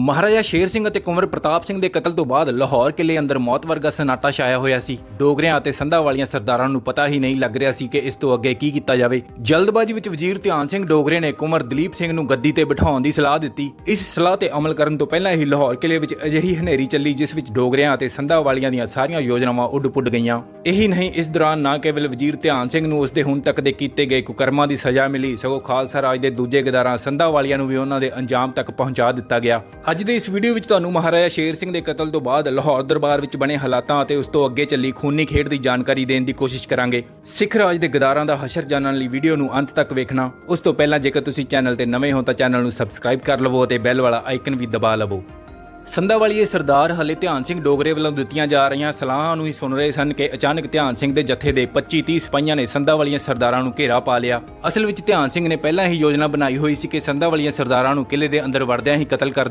ਮਹਾਰਾਜਾ ਸ਼ੇਰ ਸਿੰਘ ਅਤੇ ਕੁੰਵਰ ਪ੍ਰਤਾਪ ਸਿੰਘ ਦੇ ਕਤਲ ਤੋਂ ਬਾਅਦ ਲਾਹੌਰ ਕਿਲੇ ਅੰਦਰ ਮੌਤ ਵਰਗਾ ਸਨਾਟਾ ਛਾਇਆ ਹੋਇਆ ਸੀ। ਡੋਗਰਿਆਂ ਅਤੇ ਸੰਧਾ ਵਾਲੀਆਂ ਸਰਦਾਰਾਂ ਨੂੰ ਪਤਾ ਹੀ ਨਹੀਂ ਲੱਗ ਰਿਹਾ ਸੀ ਕਿ ਇਸ ਤੋਂ ਅੱਗੇ ਕੀ ਕੀਤਾ ਜਾਵੇ। ਜਲਦਬਾਜ਼ੀ ਵਿੱਚ ਵਜ਼ੀਰ ਧਿਆਨ ਸਿੰਘ ਡੋਗਰੇ ਨੇ ਕੁੰਵਰ ਦਲੀਪ ਸਿੰਘ ਨੂੰ ਗੱਦੀ ਤੇ ਬਿਠਾਉਣ ਦੀ ਸਲਾਹ ਦਿੱਤੀ। ਇਸ ਸਲਾਹ ਤੇ ਅਮਲ ਕਰਨ ਤੋਂ ਪਹਿਲਾਂ ਹੀ ਲਾਹੌਰ ਕਿਲੇ ਵਿੱਚ ਅਜਿਹੀ ਹਨੇਰੀ ਚੱਲੀ, ਜਿਸ ਵਿੱਚ ਡੋਗਰਿਆਂ ਅਤੇ ਸੰਧਾ ਵਾਲੀਆਂ ਦੀਆਂ ਸਾਰੀਆਂ ਯੋਜਨਾਵਾਂ ਉੱਡ-ਪੁੱਡ ਗਈਆਂ। ਇਹੀ ਨਹੀਂ, ਇਸ ਦੌਰਾਨ ਨਾ ਕੇਵਲ ਵਜ਼ੀਰ ਧਿਆਨ ਸਿੰਘ ਨੂੰ ਉਸ ਦੇ ਹੁਣ ਤੱਕ ਦੇ ਕੀਤੇ ਗਏ ਕੁਕਰਮਾਂ ਦੀ ਸਜ਼ਾ ਮਿਲੀ, ਸਗੋਂ ਖਾਲਸਾ ਰਾਜ ਦੇ ਦੂਜੇ ਗਦਾਰਾਂ ਸੰਧਾ ਵਾਲੀਆਂ ਨੂੰ ਵੀ ਉਹਨਾਂ ਦੇ ਅੰਜਾਮ ਤੱਕ ਪਹੁੰਚਾ ਦਿੱਤਾ ਗਿਆ। ਅੱਜ ਦੇ ਇਸ ਵੀਡੀਓ ਵਿੱਚ ਤੁਹਾਨੂੰ ਮਹਾਰਾਜਾ ਸ਼ੇਰ ਸਿੰਘ ਦੇ ਕਤਲ ਤੋਂ ਬਾਅਦ ਲਾਹੌਰ ਦਰਬਾਰ ਵਿੱਚ ਬਣੇ ਹਾਲਾਤਾਂ ਅਤੇ ਉਸ ਤੋਂ ਅੱਗੇ ਚੱਲੀ ਖੂਨੀ ਖੇਡ ਦੀ ਜਾਣਕਾਰੀ ਦੇਣ ਦੀ ਕੋਸ਼ਿਸ਼ ਕਰਾਂਗੇ। ਸਿੱਖ ਰਾਜ ਦੇ ਗਦਾਰਾਂ ਦਾ ਹਸ਼ਰ ਜਾਣਨ ਲਈ ਵੀਡੀਓ ਨੂੰ ਅੰਤ ਤੱਕ ਵੇਖਣਾ। ਉਸ ਤੋਂ ਪਹਿਲਾਂ ਜੇਕਰ ਤੁਸੀਂ ਚੈਨਲ ਤੇ ਨਵੇਂ ਹੋ ਤਾਂ ਚੈਨਲ ਨੂੰ ਸਬਸਕ੍ਰਾਈਬ ਕਰ ਲਵੋ ਅਤੇ ਬੈਲ ਵਾਲਾ ਆਈਕਨ ਵੀ ਦਬਾ ਲਵੋ। ਸੰਧਾਵਾਲੀਏ ਸਰਦਾਰ ਹਲੇ ਧਿਆਨ ਸਿੰਘ ਡੋਗਰੇ ਵੱਲੋਂ ਦਿੱਤੀਆਂ ਜਾ ਰਹੀਆਂ ਸਲਾਹਾਂ ਨੂੰ ਹੀ ਸੁਣ ਰਹੇ ਸਨ ਕਿ ਅਚਾਨਕ ਧਿਆਨ ਸਿੰਘ ਦੇ ਜਥੇ ਦੇ 25-30 ਸਿਪਾਹੀਆਂ ਨੇ ਸੰਧਾਵਾਲੀਆਂ ਸਰਦਾਰਾਂ ਨੂੰ ਘੇਰਾ ਪਾ ਲਿਆ। ਅਸਲ ਵਿੱਚ ਧਿਆਨ ਸਿੰਘ ਨੇ ਪਹਿਲਾਂ ਹੀ ਯੋਜਨਾ ਬਣਾਈ ਹੋਈ ਸੀ ਕਿ ਸੰਧਾਵਾਲੀਆਂ ਸਰਦਾਰਾਂ ਨੂੰ ਕਿਲੇ ਦੇ ਅੰਦਰ ਵੜਦਿਆਂ ਹੀ ਕਤਲ ਕਰ